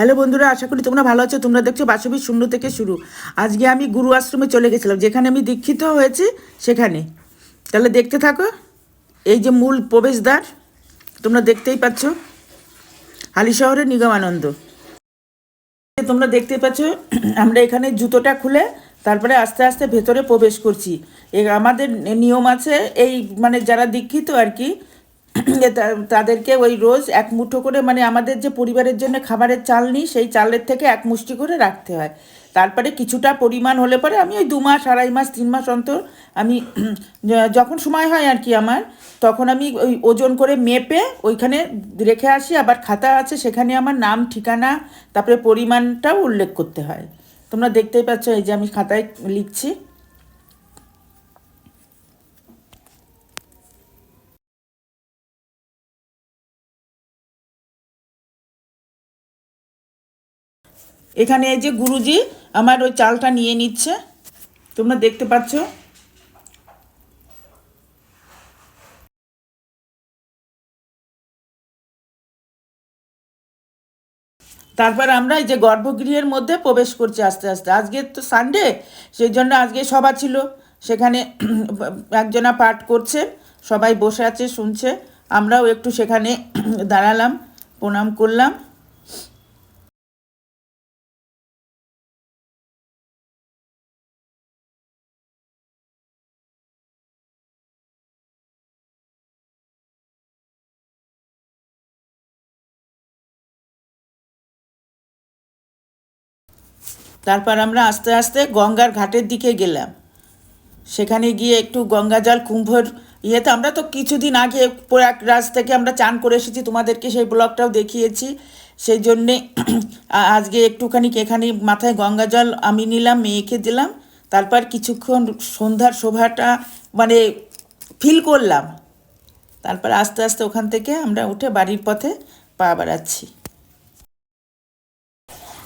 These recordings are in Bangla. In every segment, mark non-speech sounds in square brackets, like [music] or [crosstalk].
হ্যালো বন্ধুরা, আশা করি তোমরা ভালো আছো। তোমরা দেখছ বাসবী শূন্য থেকে শুরু। আজকে আমি গুরু আশ্রমে চলে গেছিলাম, যেখানে আমি দীক্ষিত হয়েছি সেখানে। তাহলে দেখতে থাকো, এই যে মূল প্রবেশদ্বার, তোমরা দেখতেই পাচ্ছ, হালি শহরের নিগমানন্দ। তোমরা দেখতে পাচ্ছ, আমরা এখানে জুতোটা খুলে তারপরে আস্তে আস্তে ভেতরে প্রবেশ করছি। আমাদের নিয়ম আছে, এই মানে যারা দীক্ষিত আর কি তাদেরকে ওই রোজ এক মুঠো করে মানে আমাদের যে পরিবারের জন্য খাবারের চাল নিই সেই চালের থেকে এক মুষ্টি করে রাখতে হয়। তারপরে কিছুটা পরিমাণ হলে পরে আমি ওই দু মাস, আড়াই মাস, তিন মাস অন্তর আমি [clears throat] যখন সময় হয় আর কি আমার, তখন আমি ওই ওজন করে মেপে ওইখানে রেখে আসি। আবার খাতা আছে, সেখানে আমার নাম, ঠিকানা, তারপরে পরিমাণটাও উল্লেখ করতে হয়। তোমরা দেখতেই পাচ্ছ এই যে আমি খাতায় লিখছি। এখানে এই যে গুরুজি আমার ওই চালটা নিয়ে নিচ্ছে। তোমরা দেখতে পাচ্ছ। তারপর আমরা এই যে গর্ভগৃহের মধ্যে প্রবেশ করছি আস্তে আস্তে। আজকে তো সানডে সেই জন্য আজকে সভা ছিল। সেখানে একজনা পাঠ করছে, সবাই বসে আছে, শুনছে। আমরাও একটু সেখানে দাঁড়ালাম, প্রণাম করলাম। তারপর আমরা আস্তে আস্তে গঙ্গার ঘাটের দিকে গেলাম। সেখানে গিয়ে একটু গঙ্গা জল কুম্ভর ইয়েতে আমরা তো কিছুদিন আগে প্রয়াগরাজ থেকে আমরা চান করে এসেছি, তোমাদেরকে সেই ব্লগটাও দেখিয়েছি। সেই জন্যে [clears throat] আজকে একটুখানি এখানে মাথায় গঙ্গা জল আমি নিলাম, মেয়েকে দিলাম। তারপর কিছুক্ষণ সন্ধ্যার শোভাটা মানে ফিল করলাম। তারপর আস্তে আস্তে ওখান থেকে আমরা উঠে বাড়ির পথে পা বাড়াচ্ছি।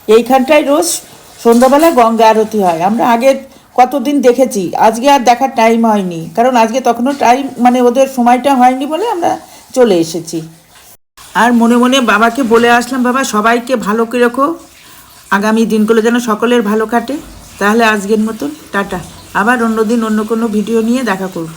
এইখানটায় রোজ সন্ধ্যাবেলা গঙ্গা আরতি হয়। আমরা আগে কতদিন দেখেছি, আজকে আর দেখার টাইম হয়নি, কারণ আজকে তখনও টাইম মানে ওদের সময়টা হয়নি বলে আমরা চলে এসেছি। আর মনে মনে বাবাকে বলে আসলাম, বাবা, সবাইকে ভালো করে রেখো, আগামী দিনগুলো যেন সকলের ভালো কাটে। তাহলে আজকের মতন, টাটা। আবার অন্যদিন অন্য কোনো ভিডিও নিয়ে দেখা করব।